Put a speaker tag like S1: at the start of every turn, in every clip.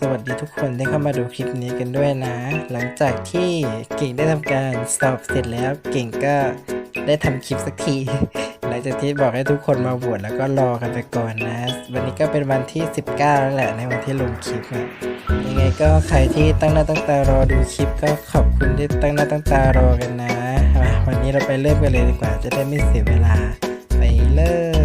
S1: สวัสดีทุกคนที่เข้ามาดูคลิปนี้กันด้วยนะ หลังจากที่เก่งได้ทำการสอบเสร็จแล้วเก่งก็ได้ทำคลิปสักทีหลังจากที่บอกให้ทุกคนมาโหวตแล้วก็รอกันไปก่อนนะ วันนี้ก็เป็นวันที่ 19แล้วแหละในวันที่ลงคลิปนะยังไงก็ใครที่ตั้งหน้าตั้งตารอดูคลิปก็ขอบคุณที่ตั้งหน้าตั้งตารอกันนะวันนี้เราไปเริ่มกันเลยดีกว่าจะได้ไม่เสียเวลาไปเลย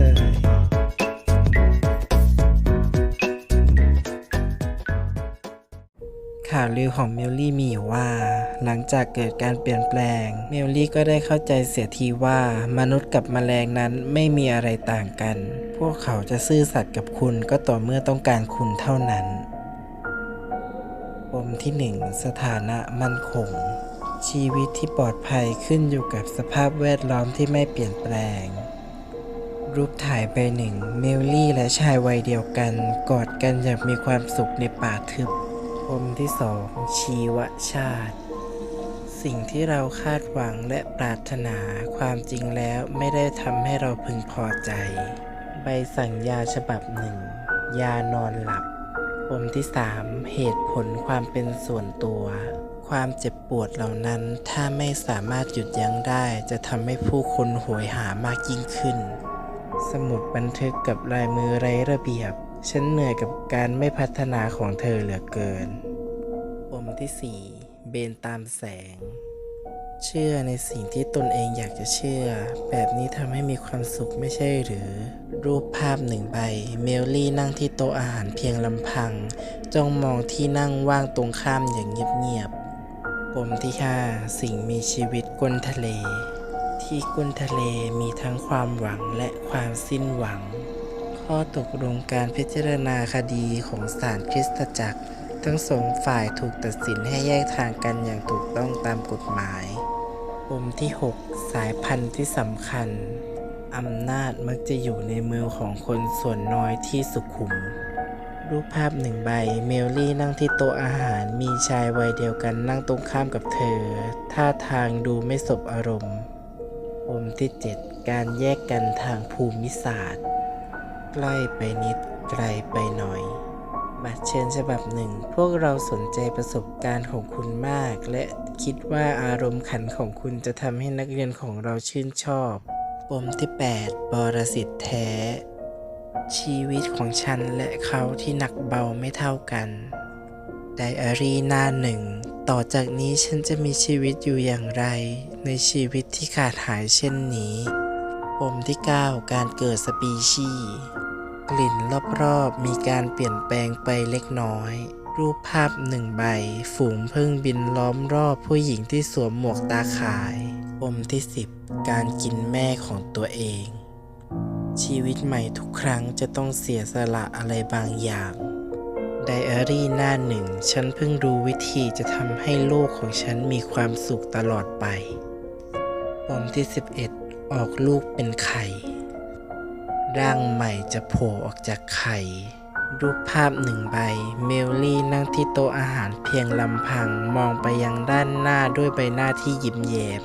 S1: ข่าวลือของเมลลี่มีอยู่ว่า หลังจากเกิดการเปลี่ยนแปลง เมลลี่ก็ได้เข้าใจเสียทีว่ามนุษย์กับแมลงนั้นไม่มีอะไรต่างกัน พวกเขาจะซื่อสัตย์กับคุณก็ต่อเมื่อต้องการคุณเท่านั้นปมที่หนึ่งสถานะมั่นคง ชีวิตที่ปลอดภัยขึ้นอยู่กับสภาพแวดล้อมที่ไม่เปลี่ยนแปลง รูปถ่ายใบหนึ่ง เมลลี่และชายวัยเดียวกัน กอดกันอย่างมีความสุขในป่าทึบ ปมที่สองชีวชาติ สิ่งที่เราคาดหวังและปรารถนาความจริงแล้วไม่ได้ทำให้เราพึงพอใจ ใบสั่งยาฉบับหนึ่ง ยานอนหลับ ปมที่สามเหตุผลความเป็นส่วนตัว ความเจ็บปวดเหล่านั้นถ้าไม่สามารถหยุดยั้งได้จะทำให้ผู้คนโหยหามากยิ่งขึ้น สมุดบันทึกกับลายมือไร้ระเบียบ ฉันเหนื่อยกับการไม่พัฒนาของเธอเหลือเกิน ปมที่4เบนตามแสง เชื่อในสิ่งที่ตนเองอยากจะเชื่อ แบบนี้ทำให้มีความสุขไม่ใช่หรือ รูปภาพหนึ่งใบ เมลลี่นั่งที่โต๊ะอาหารเพียงลำพัง จ้องมองที่นั่งว่างตรงข้ามอย่างเงียบๆปมที่5สิ่งมีชีวิตก้นทะเล ที่ก้นทะเลมีทั้งความหวังและความสิ้นหวัง ข้อตกลงการพิจารณาคดีของศาลคริสตจักร ทั้งสองฝ่ายถูกตัดสินให้แยกทางกันอย่างถูกต้องตามกฎหมายปมที่ 6 สายพันธุ์ที่สำคัญอำนาจมักจะอยู่ในมือของคนส่วนน้อยที่สุขุม รูปภาพหนึ่งใบ เมลลี่นั่งที่โต๊ะอาหาร มีชายวัยเดียวกันนั่งตรงข้ามกับเธอ ท่าทางดูไม่สบอารมณ์ปมที่ 7 การแยกกันทางภูมิศาสตร์ ใกล้ไปนิดไกลไปหน่อย บัตรเชิญฉบับหนึ่ง พวกเราสนใจประสบการณ์ของคุณมาก และคิดว่าอารมณ์ขันของคุณจะทำให้นักเรียนของเราชื่นชอบ ปมที่8บรสิทธิ์แท้ ชีวิตของฉันและเขาที่หนักเบาไม่เท่ากัน ไดอารี่หน้าหนึ่ง ต่อจากนี้ฉันจะมีชีวิตอยู่อย่างไร ในชีวิตที่ขาดหายเช่นนี้ ปมที่ 9 การเกิดสปีชีส์ กลิ่นรอบๆ มีการเปลี่ยนแปลงไปเล็กน้อย รูปภาพหนึ่งใบ ฝูงพึ่งบินล้อมรอบผู้หญิงที่สวมหมวกตาข่าย ปมที่ 10 การกินแม่ของตัวเอง ชีวิตใหม่ทุกครั้งจะต้องเสียสละอะไรบางอย่างไดอารี่หน้าหนึ่ง ฉันเพิ่งรู้วิธีจะทำให้โลกของฉันมีความสุขตลอดไปปมที่ 11 ออกลูกเป็นไข่ ร่างใหม่จะโผล่ออกจากไข่ รูปภาพหนึ่งใบ เมลลี่นั่งที่โต๊ะอาหารเพียงลำพังมองไปยังด้านหน้าด้วยใบหน้าที่ยิ้มแย้ม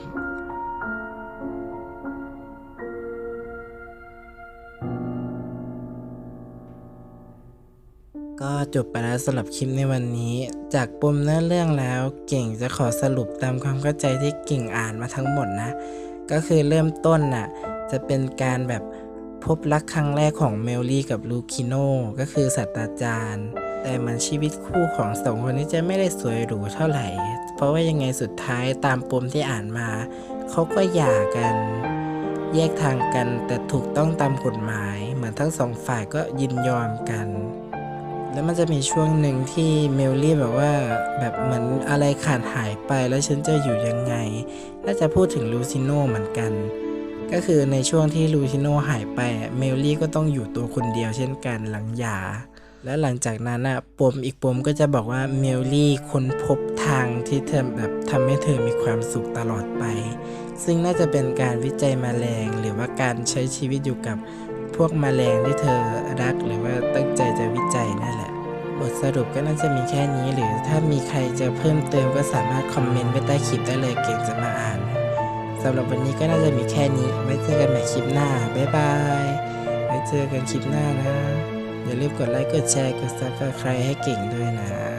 S1: ก็จบไปแล้วสำหรับคลิปในวันนี้ จากปมเนื้อเรื่องแล้วเก่งจะขอสรุปตามความเข้าใจที่เก่งอ่านมาทั้งหมดนะ ก็คือเริ่มต้นน่ะ จะเป็นการแบบ พบรักครั้งแรกของเมลลี่กับลูคิโน่ก็คือศาสตราจารย์ แต่มันชีวิตคู่ของสองคนนี้จะไม่ได้สวยหรูเท่าไหร่ เพราะว่ายังไงสุดท้ายตามปมที่อ่านมา เขาก็หย่ากัน แยกทางกันแต่ถูกต้องตามกฎหมาย เหมือนทั้งสองฝ่ายก็ยินยอมกัน แล้วมันจะมีช่วงหนึ่งที่เมลลี่แบบว่าแบบเหมือนอะไรขาดหายไปแล้วฉันจะอยู่ยังไง น่าจะพูดถึงลูซิโน่เหมือนกัน ก็คือในช่วงที่ลูซิโน่หายไปเมลลี่ก็ต้องอยู่ตัวคนเดียวเช่นกันหลังหย่าและหลังจากนั้นอะปมอีกปมก็จะบอกว่าเมลลี่ค้นพบทางที่เธอแบบทำให้เธอมีความสุขตลอดไป ซึ่งน่าจะเป็นการวิจัยแมลง หรือว่าการใช้ชีวิตอยู่กับพวกแมลงที่เธอรัก หรือว่าตั้งใจจะวิจัยนั่นแหละ บทสรุปก็น่าจะมีแค่นี้ หรือถ้ามีใครจะเพิ่มเติมก็สามารถคอมเมนต์ไว้ใต้คลิปได้เลยเก่งจะมาอ่าน สำหรับวันนี้ก็น่าจะมีแค่นี้ ไว้เจอกันใหม่คลิปหน้า บ๊ายบาย ไว้เจอกันคลิปหน้านะ อย่าลืมกดไลค์ กดแชร์ กด subscribe ให้เก่งด้วยนะ